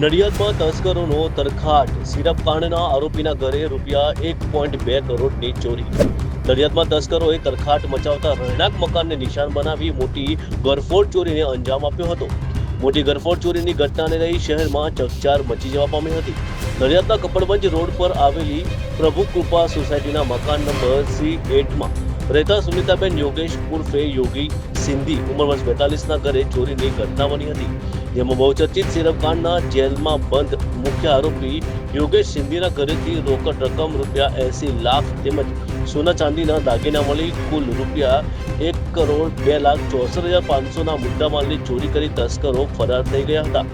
નડિયાદમાં તસ્કરોનો તરખાટ. Syrup કાંડના આરોપીના ઘરે રૂપિયા એક પોઈન્ટ બે કરોડની ચોરી. નડિયાદમાં તસ્કરોએ તરખાટ મચાવતા રહેણાંક મકાનને નિશાન બનાવી મોટી ગરફોડ ચોરીને અંજામ આપ્યો હતો. મોટી ગરફોડ ચોરીની ઘટનાને લઈ શહેરમાં ચકચાર મચી જવા પામી હતી. નડિયાદના કપડબંજ રોડ પર આવેલી પ્રભુ કૃપા સોસાયટીના મકાન નંબર સી એટમાં રહેતા સુનિતાબેન યોગેશ ઉર્ફે યોગી સિંધી ઉંમર વર્ષ બેતાલીસના ઘરે ચોરીની ઘટના બની હતી. જેમાં બહુચર્ચિત સિરપકાંડના જેલમાં બંધ. મુખ્ય આરોપી યોગેશ સિંધીના ઘરેથી રોકડ રકમ રૂપિયા એસી લાખ તેમજ સોના ચાંદીના દાગીના મળી. કુલ રૂપિયા એક કરોડ બે લાખ ચોસઠ હજાર પાંચસોના મુદ્દામાલની ચોરી કરી તસ્કરો ફરાર થઈ ગયા હતા.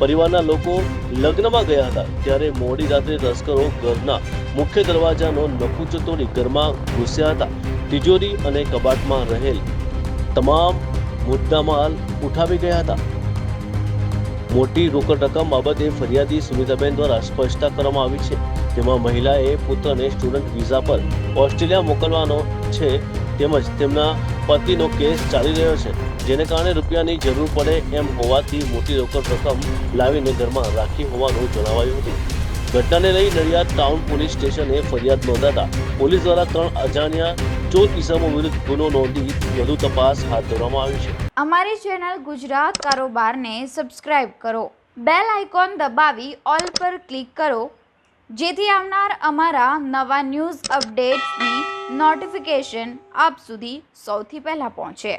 પરિવારના લોકો લગ્નમાં ગયા હતા ત્યારે મોડી રાત્રે તસ્કરો ઘરના મુખ્ય દરવાજાનો નકુચો તોડી ઘરમાં ઘૂસ્યા હતા. તિજોરી અને કબાટમાં રહેલ તમામ મુદ્દામાલ ઉઠાવી ગયા હતા. મોટી રોકડ રકમ બાબતે ફરિયાદી સુનિતાબેન દ્વારા સ્પષ્ટતા કરવામાં આવી છે. તેમાં મહિલાએ પુત્રને સ્ટુડન્ટ વિઝા પર ઓસ્ટ્રેલિયા મોકલવાનો છે તેમજ તેમના પતિનો કેસ ચાલી રહ્યો છે. જેને કારણે રૂપિયાની જરૂર પડે એમ હોવાથી મોટી રોકડ રકમ લાવીને ઘરમાં રાખી હોવાનું જણાવાયું હતું. ઘટનાને લઈ નડિયાદ ટાઉન પોલીસ સ્ટેશને ફરિયાદ નોંધાતા પોલીસ દ્વારા ત્રણ અજાણ્યા ચોર કિસ્સાઓ વિરુદ્ધ ગુનો નોંધી વધુ તપાસ હાથ ધરવામાં આવી છે. અમારી ચેનલ ગુજરાત કારોબારને સબસ્ક્રાઇબ કરો, બેલ આઇકોન દબાવી ઓલ પર ક્લિક કરો, જેથી આવનાર અમારા નવા ન્યૂઝ અપડેટ્સની નોટિફિકેશન આપ સુધી સૌથી પહેલાં પહોંચે.